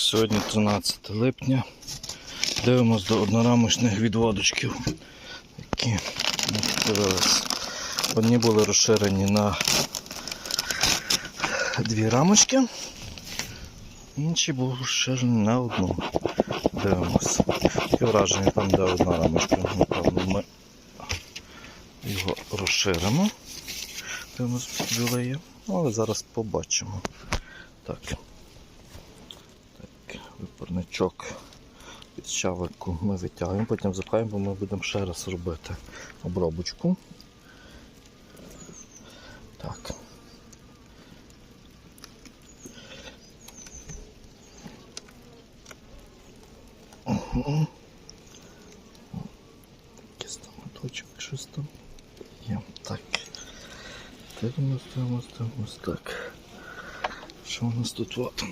Так, сьогодні 13 липня. Дивимось до однорамочних відводочків, які дивились. Одні були розширені на дві рамочки, інші були розширені на одну. Дивимося. І враження там, де одна рамочка. Напевно, ми його розширимо. Дивимось, білеє. Ну, але зараз побачимо. Так. Випарничок під щавельку ми витягуємо, потім запхаємо, бо ми будемо ще раз робити обробочку. Так. Якийсь там моточок, щось там є. Так. Дивимось, дивимось, дивимось. Так. Що у нас тут? От?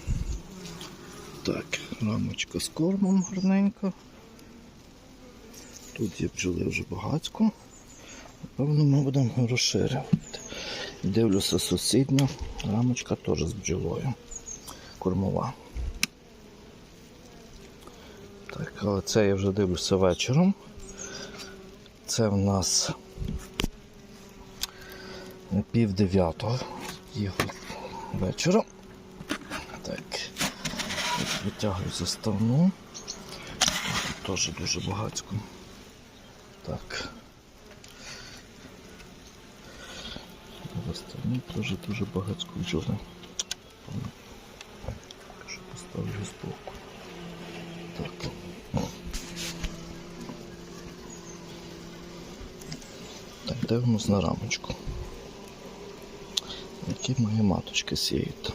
Так, рамочка з кормом гарненька. Тут є бджоли вже багатько. Напевно, ми будемо розширювати. Дивлюся сусідня, рамочка теж з бджолою. Кормова. Так, але це я вже дивлюся вечором. Це в нас пів дев'ятого вечора. Так. Витягую заставну. Тут теж дуже багатько. Так. Заставну теж дуже багатько бджоли. Що поставлю збоку. Так. Так, дивимось на рамочку. Які мої маточки сіють.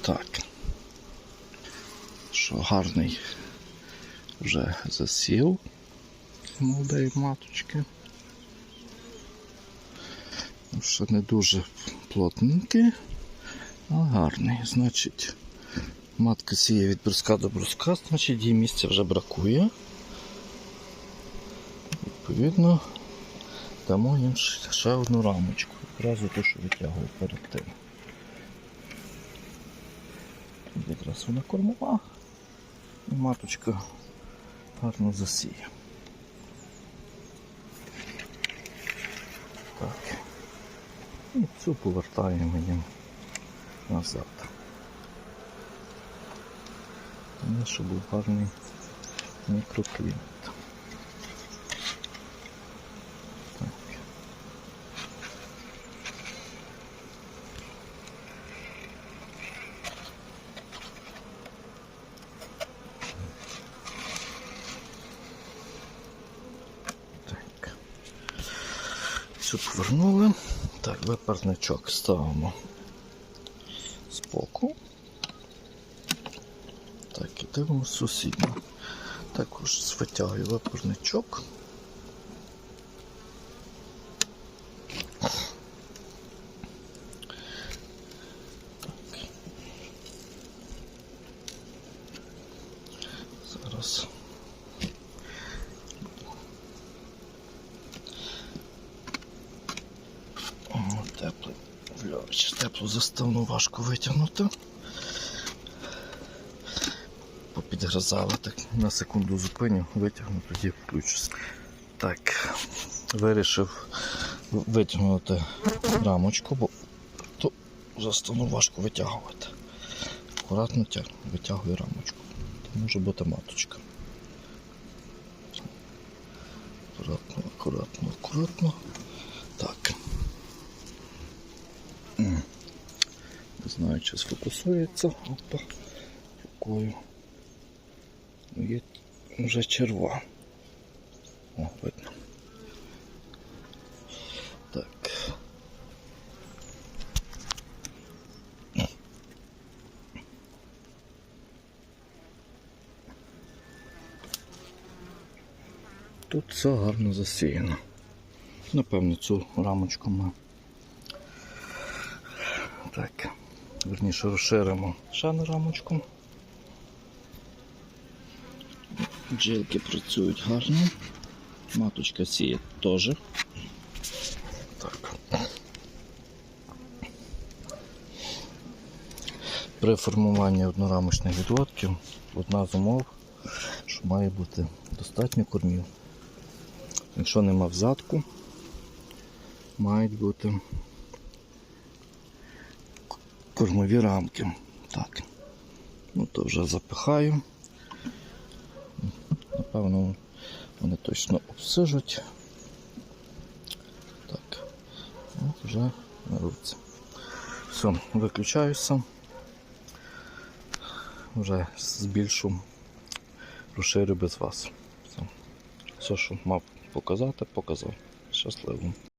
Так. Що гарний вже засів молодої маточки. Ну, Що не дуже плотненький, але гарний. Значить, матка сіє від бруска до бруска, значить їй місця вже бракує. Відповідно, дамо їм ще одну рамочку. Одразу ту, що витягую перед тим. Якраз вона кормова. І маточка гарно засіє. Так. І цю повертаємо їм назад. Щоб був гарний мікроклімат. Цю повернули. Так, випарничок ставимо збоку. Так, і дивимося сусідню. Також витягую випарничок. Так. Зараз. О, теплий. Бляч, заставну важко витягнути. Попідгризали, так на секунду зупиню, витягну, тоді включусь. Так, вирішив витягнути рамочку, бо то заставну важко витягувати. Акуратно тяг, витягую рамочку. Там може бути маточка. Акуратно, акуратно, акуратно. Так. М. Не знаю, чи сфокусується. Опа. Рукою. Є вже черва. О, видно. Так. Тут все гарно засіяно. Напевно, цю рамочку ми так, верніше розширимо на рамочку. Бджілки працюють гарно. Маточка сіє теж. Так. При формуванні однорамочних відводків одна з умов, що має бути достатньо кормів. Якщо нема взятку, мають бути кормові рамки. Так. Ну то вже запихаю. Напевно, вони точно обсижуть. Так. От вже на руці. Все, виключаюся. Вже збільшу, розширю без вас. Все, Все, що мав показати, показав. Щасливо.